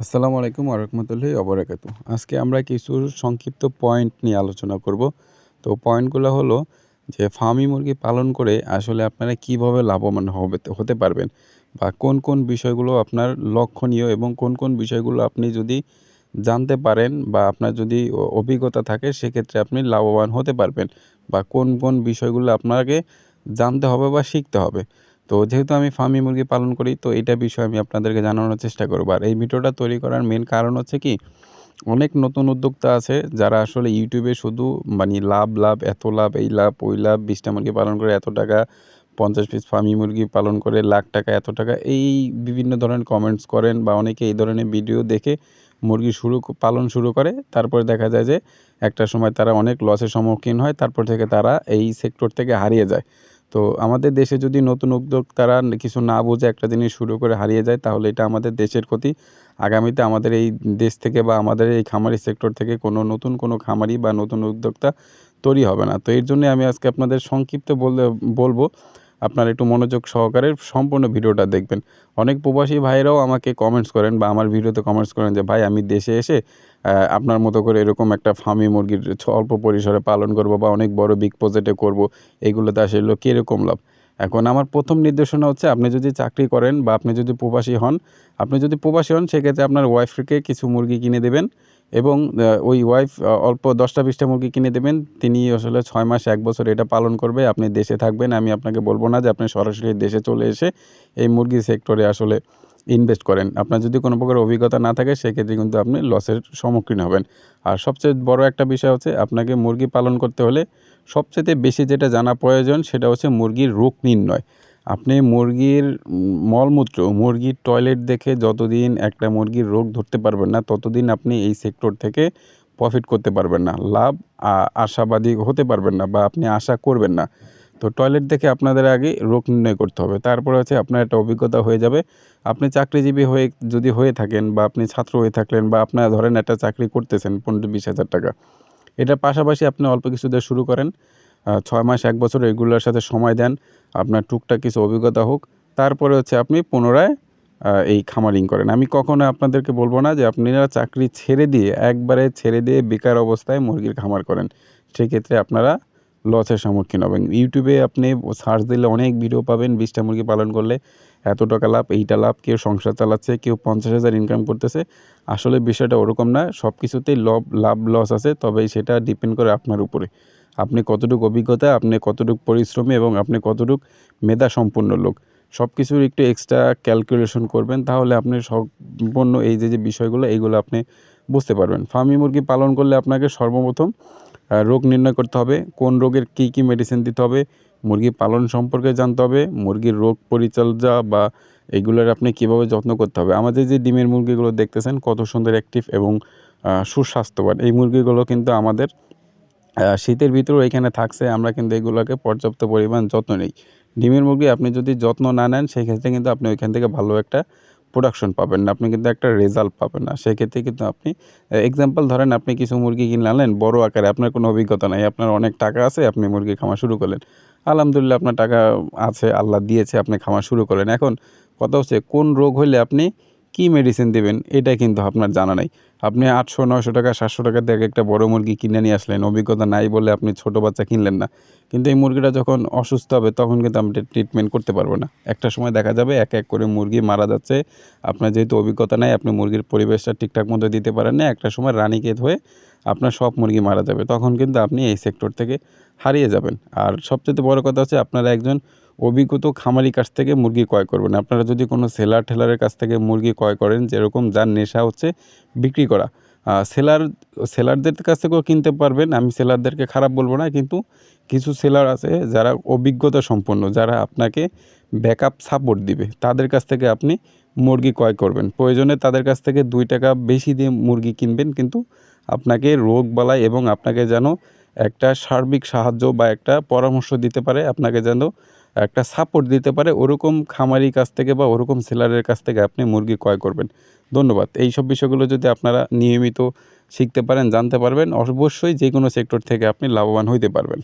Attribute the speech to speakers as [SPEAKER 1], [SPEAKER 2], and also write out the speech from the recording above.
[SPEAKER 1] আসসালামু আলাইকুম আরহামতুল্লাহি অবরাকাতু আজকে আমরা কিছু সংক্ষিপ্ত পয়েন্ট নিয়ে আলোচনা করব। তো পয়েন্টগুলো হলো যে ফার্মি মুরগি পালন করে আসলে আপনারা কীভাবে লাভবান হবে, হতে পারবেন বা কোন কোন বিষয়গুলো আপনার লক্ষণীয় এবং কোন কোন বিষয়গুলো আপনি যদি জানতে পারেন বা আপনার যদি অভিজ্ঞতা থাকে সেক্ষেত্রে আপনি লাভবান হতে পারবেন বা কোন কোন বিষয়গুলো আপনাকে জানতে হবে বা শিখতে হবে। তো যেহেতু আমি ফার্মি মুরগি পালন করি, তো এটা বিষয়ে আমি আপনাদেরকে জানানোর চেষ্টা করব। আর এই ভিডিওটা তৈরি করার মেন কারণ হচ্ছে কি, অনেক নতুন উদ্যোক্তা আছে যারা আসলে ইউটিউবে শুধু মানে লাভ লাভ, এত লাভ, এই লাভ, ওই লাভ, বিশটা মুরগি পালন করে এত টাকা, পঞ্চাশ পিস ফার্মি মুরগি পালন করে লাখ টাকা, এত টাকা, এই বিভিন্ন ধরনের কমেন্টস করেন বা অনেকে এই ধরনের ভিডিও দেখে মুরগি শুরু, পালন শুরু করে। তারপরে দেখা যায় যে একটা সময় তারা অনেক লসের সম্মুখীন হয়, তারপর থেকে তারা এই সেক্টর থেকে হারিয়ে যায়। তো আমাদের দেশে যদি নতুন উদ্যোক্তারা কিছু না বুঝে একটা জিনিস শুরু করে হারিয়ে যায়, তাহলে এটা আমাদের দেশের ক্ষতি। আগামীতে আমাদের এই দেশ থেকে বা আমাদের এই খামারি সেক্টর থেকে কোনো নতুন কোনো খামারি বা নতুন উদ্যোক্তা তৈরি হবে না। তো এর জন্য আমি আজকে আপনাদের সংক্ষিপ্ত বললে, বলব আপনারা একটু মনোযোগ সহকারে সম্পূর্ণ ভিডিওটা দেখবেন। অনেক প্রবাসী ভাইরাও আমাকে কমেন্টস করেন বা আমার ভিডিওতে কমেন্টস করেন যে, ভাই, আমি দেশে এসে আপনার মতো করে এরকম একটা ফার্মি মুরগির অল্প পরিসরে পালন করব বা অনেক বড় বিগ প্রজেক্টে করব, এগুলোতে আসলে কীরকম লাভ? এখন আমার প্রথম নির্দেশনা হচ্ছে, আপনি যদি চাকরি করেন বা আপনি যদি প্রবাসী হন, আপনি যদি প্রবাসী হন, সেক্ষেত্রে আপনার ওয়াইফকে কিছু মুরগি কিনে দেবেন। এবং ওই ওয়াইফ অল্প দশটা বিশটা মুরগি কিনে দেবেন। তিনি আসলে ছয় মাস, এক বছর এটা পালন করবে। আপনি দেশে থাকবেন। আমি আপনাকে বলব না যে আপনি সরাসরি দেশে চলে এসে এই মুরগি সেক্টরে আসলে ইনভেস্ট করেন। আপনার যদি কোনো প্রকার অভিজ্ঞতা না থাকে, সেক্ষেত্রে কিন্তু আপনি লসের সম্মুখীন হবেন। আর সবচেয়ে বড় একটা বিষয় হচ্ছে, আপনাকে মুরগি পালন করতে হলে সবচেয়ে বেশি যেটা জানা প্রয়োজন, সেটা হচ্ছে মুরগির রোগ নির্ণয়। আপনি মুরগির মলমূত্র, মুরগির টয়লেট দেখে যতদিন একটা মুরগির রোগ ধরতে পারবেন না, ততদিন আপনি এই সেক্টর থেকে প্রফিট করতে পারবেন না। লাভ আশাবাদী হতে পারবেন না বা আপনি আশা করবেন না। তো টয়লেট দেখে আপনাদের আগে রোগ নির্ণয় করতে হবে। তারপরে হচ্ছে আপনার একটা অভিজ্ঞতা হয়ে যাবে। আপনি চাকরিজীবী হয়ে, যদি হয়ে থাকেন বা আপনি ছাত্র হয়ে থাকলেন বা আপনার ধরেন একটা চাকরি করতেছেন পনেরো বিশ হাজার টাকা, এটার পাশাপাশি আপনি অল্প কিছু দিয়ে শুরু করেন। ছয় মাস, এক বছর এগুলোর সাথে সময় দেন। আপনার টুকটাক কিছু অভিজ্ঞতা হোক। তারপরে হচ্ছে আপনি পুনরায় এই খামারিং করেন। আমি কখনো আপনাদেরকে বলব না যে আপনারা চাকরি ছেড়ে দিয়ে, একবারে ছেড়ে দিয়ে বেকার অবস্থায় মুরগির খামার করেন। সেক্ষেত্রে আপনারা লসের সম্মুখীন হবেন। ইউটিউবে আপনি সার্চ দিলে অনেক ভিডিও পাবেন, বিশটা মুরগি পালন করলে। এত টাকা লাভ, এইটা লাভ, কেউ সংসার চালাচ্ছে, কেউ পঞ্চাশ হাজার ইনকাম করতেছে। আসলে বিষয়টা ওরকম না সব কিছুতেই লব, লাভ লস আছে তবে সেটা ডিপেন্ড করে আপনার উপরে। আপনি কতটুকু অভিজ্ঞতা, আপনি কতটুকু পরিশ্রমী এবং আপনি কতটুকু মেধা সম্পন্ন লোক। সব কিছুর একটু এক্সট্রা ক্যালকুলেশন করবেন, তাহলে আপনি সম্পূর্ণ এই যে যে বিষয়গুলো, এইগুলো আপনি বুঝতে পারবেন। ফার্মি মুরগি পালন করলে আপনাকে সর্বপ্রথম রোগ নির্ণয় করতে হবে, কোন রোগের কী কী মেডিসিন দিতে হবে, মুরগি পালন সম্পর্কে জানতে হবে, মুরগির রোগ পরিচর্যা বা এগুলোর আপনি কীভাবে যত্ন করতে হবে। আমাদের যে ডিমের মুরগিগুলো দেখতেছেন, কত সুন্দর অ্যাক্টিভ এবং সুস্বাস্থ্যবান। এই মুরগিগুলো কিন্তু আমাদের শীতের ভিতরেও এখানে থাকছে, আমরা কিন্তু এগুলোকে পর্যাপ্ত পরিমাণ যত্ন নিই। ডিমের মুরগি আপনি যদি যত্ন না নেন, সেক্ষেত্রে কিন্তু আপনি ওইখান থেকে ভালো একটা প্রোডাকশন পাবেন না, আপনি কিন্তু একটা রেজাল্ট পাবেন না। সেক্ষেত্রে কিন্তু আপনি এক্সাম্পল ধরেন আপনি কিছু মুরগি কিনে আনলেন, বড় আকারে, আপনার কোনো অভিজ্ঞতা নাই, আপনার অনেক টাকা আছে, আপনি মুরগি খাওয়া শুরু করলেন। আলহামদুলিল্লাহ আপনার টাকা আছে, আল্লাহ দিয়েছে, আপনি খাওয়া শুরু করলেন। এখন কথা হচ্ছে, কোন রোগ হলে আপনি কী মেডিসিন দেবেন, এটা কিন্তু আপনার জানা নাই। আপনি আটশো, নয়শো টাকা, সাতশো টাকা দিয়ে একটা বড় মুরগি কিনে নিয়ে আসলেন, অভিজ্ঞতা নাই বলে আপনি ছোট বাচ্চা কিনলেন না। কিন্তু এই মুরগিটা যখন অসুস্থ হবে, তখন কিন্তু আপনি ট্রিটমেন্ট করতে পারব না। একটা সময় দেখা যাবে এক এক করে মুরগি মারা যাচ্ছে, আপনার যেহেতু অভিজ্ঞতা নাই, আপনি মুরগির পরিবেশটা ঠিকঠাক মতো দিতে পারেন না, একটা সময় রানীক্ষেত হয়ে আপনার সব মুরগি মারা যাবে। তখন কিন্তু আপনি এই সেক্টর থেকে হারিয়ে যাবেন। আর সবচেয়ে বড় কথা হচ্ছে, আপনারা একজন অভিজ্ঞত খামারি কাছ থেকে মুরগি ক্রয় করবেন। আপনারা যদি কোনো সেলার ঠেলারের কাছ থেকে মুরগি ক্রয় করেন, যেরকম যার নেশা হচ্ছে বিক্রি করা। সেলার, সেলারদের কাছ থেকেও কিনতে পারবেন। আমি সেলারদেরকে খারাপ বলব না, কিন্তু কিছু সেলার আছে যারা অভিজ্ঞতা সম্পন্ন, যারা আপনাকে ব্যাকআপ সাপোর্ট দিবে। তাদের কাছ থেকে আপনি মুরগি ক্রয় করবেন। প্রয়োজনে তাদের কাছ থেকে দুই টাকা বেশি দিয়ে মুরগি কিনবেন, কিন্তু আপনাকে রোগ বালাই এবং আপনাকে যেন একটা সার্বিক সাহায্য বা একটা পরামর্শ দিতে পারে। আপনাকে যেন একটা সাপোর্ট দিতে পারে, ওরকম খামারির কাছ থেকে বা ওরকম সেলারের কাছ থেকে আপনি মুরগি ক্রয় করবেন। ধন্যবাদ। এই সব বিষয়গুলো যদি আপনারা নিয়মিত শিখতে পারেন, জানতে পারবেন, অবশ্যই যে কোনো সেক্টর থেকে আপনি লাভবান হইতে পারবেন।